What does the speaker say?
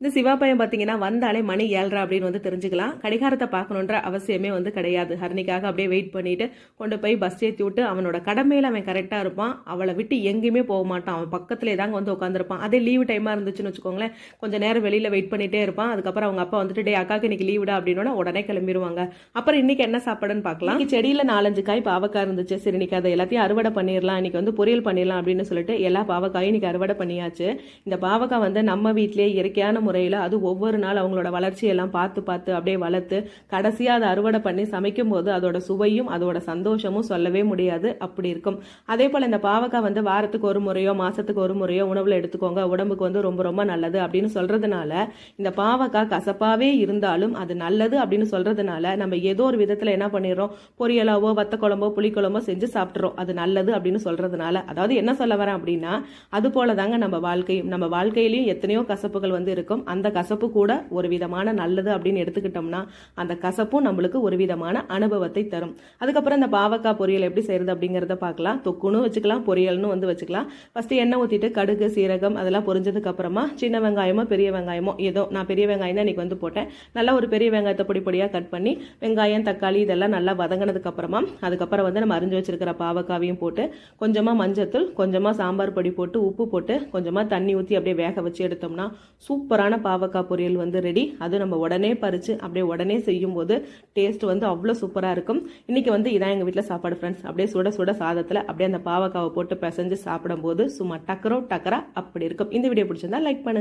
இந்த சிவா பையன் பார்த்தீங்கன்னா வந்தாலே மணி ஏழ்ரா அப்படின்னு வந்து தெரிஞ்சுக்கலாம். கடிகாரத்தை பார்க்கணுன்ற அவசியமே வந்து கிடையாது. ஹரணிக்காக அப்படியே வெயிட் பண்ணிட்டு கொண்டு போய் பஸ் ஏற்றி விட்டு அவனோட கடமையில் அவன் கரெக்டாக இருப்பான். அவளை விட்டு எங்கேயுமே போக மாட்டான். அவன் பக்கத்துலேயே தாங்க வந்து உட்காந்துருப்பான் அதே லீவு டைமாக இருந்துச்சுன்னு வச்சுக்கோங்களேன் கொஞ்சம் நேரம் வெளியில் வெயிட் பண்ணிட்டே இருப்பான். அதுக்கப்புறம் அவங்க அப்பா வந்துட்டு டே அக்காக்கு இன்னைக்கு லீவுடா அப்படின்னா உடனே கிளம்பிடுவாங்க அப்புறம் இன்னைக்கு என்ன சாப்பாடுன்னு பார்க்கலாம். செடியில் நாலஞ்சு காய் பாவக்காய் இருந்துச்சு. சரி இன்னைக்கு அதை எல்லாத்தையும் அறுவடை பண்ணிடலாம் இன்னைக்கு வந்து பொரியல் பண்ணிடலாம் அப்படின்னு சொல்லிட்டு எல்லா பாவக்காயும் இன்னைக்கு அறுவடை பண்ணியாச்சு. இந்த பாவக்காய் வந்து நம்ம வீட்டிலேயே இயற்கையான முறையில் அது ஒவ்வொரு நாள் அவங்களோட வளர்ச்சியெல்லாம் பார்த்து பார்த்து அப்படியே வளர்த்து கடைசியாக அதை அறுவடை பண்ணி சமைக்கும் போது அதோட சுவையும் அதோட சந்தோஷமும் சொல்லவே முடியாது. அப்படி இருக்கும். அதே போல் இந்த பாவக்காய் வந்து வாரத்துக்கு ஒரு முறையோ மாதத்துக்கு ஒரு முறையோ உணவில் எடுத்துக்கோங்க. உடம்புக்கு வந்து ரொம்ப ரொம்ப நல்லது அப்படின்னு சொல்கிறதுனால இந்த பாவக்காய் கசப்பாகவே இருந்தாலும் அது நல்லது அப்படின்னு சொல்கிறதுனால நம்ம ஏதோ ஒரு விதத்தில் என்ன பண்ணிடுறோம்? பொரியலாவோ வத்த குழம்போ புளிக்குழம்போ செஞ்சு சாப்பிட்றோம் அது நல்லது அப்படின்னு சொல்கிறதுனால அதாவது என்ன சொல்ல வரேன் அப்படின்னா அது போல தாங்க நம்ம வாழ்க்கையும். நம்ம வாழ்க்கையிலையும் எத்தனையோ கசப்புகள் வந்து இருக்கும். அந்த கசப்பு கூட ஒரு விதமான நல்லது அப்படின்னு எடுத்துக்கிட்டோம்னா அந்த கசப்பும் நம்மளுக்கு ஒரு விதமான அனுபவத்தை தரும். அதுக்கப்புறம் இந்த பாவக்காய் பொரியல் எப்படி செய்யறது அப்படிங்கிறத பார்க்கலாம். தொக்குன்னு வச்சுக்கலாம் பொரியல்னு வந்து வச்சுக்கலாம். ஃபர்ஸ்ட் எண்ணெய் ஊற்றிட்டு கடுகு சீரகம் அதெல்லாம் பொரிஞ்சதுக்கு அப்புறமா சின்ன வெங்காயமோ பெரிய வெங்காயமோ ஏதோ நான் பெரிய வெங்காயம் தான் இன்னைக்கு வந்து போட்டேன். நல்லா ஒரு பெரிய வெங்காயத்தை பொடி பொடியாக கட் பண்ணி வெங்காயம் தக்காளி இதெல்லாம் நல்லா வதங்கினதுக்கு அப்புறமா அதுக்கப்புறம் வந்து நம்ம அரிஞ்சு வச்சிருக்கிற பாவக்காவையும் போட்டு கொஞ்சமாக மஞ்சத்தூள் கொஞ்சமாக சாம்பார் பொடி போட்டு உப்பு போட்டு கொஞ்சமாக தண்ணி ஊற்றி அப்படியே வேக வச்சு எடுத்தோம்னா சூப்பரான பாவக்காய் பொரியல் வந்து ரெடி அது நம்ம உடனே பறித்து அப்படியே உடனே செய்யும்போது டேஸ்ட் வந்து அவ்வளோ சூப்பராக இருக்கும். இன்னைக்கு வந்து இதான் எங்கள் வீட்டில் சாப்பாடு ஃப்ரெண்ட்ஸ் அப்படியே சுட சுட சாதத்தில் அப்படியே அந்த பாவக்காவை போட்டு பிசைஞ்சு சாப்பிடும்போது சும்மா டக்கரோ டக்கரா அப்படி இருக்கும். இந்த வீடியோ பிடிச்சிருந்தா லைக் பண்ணுங்க.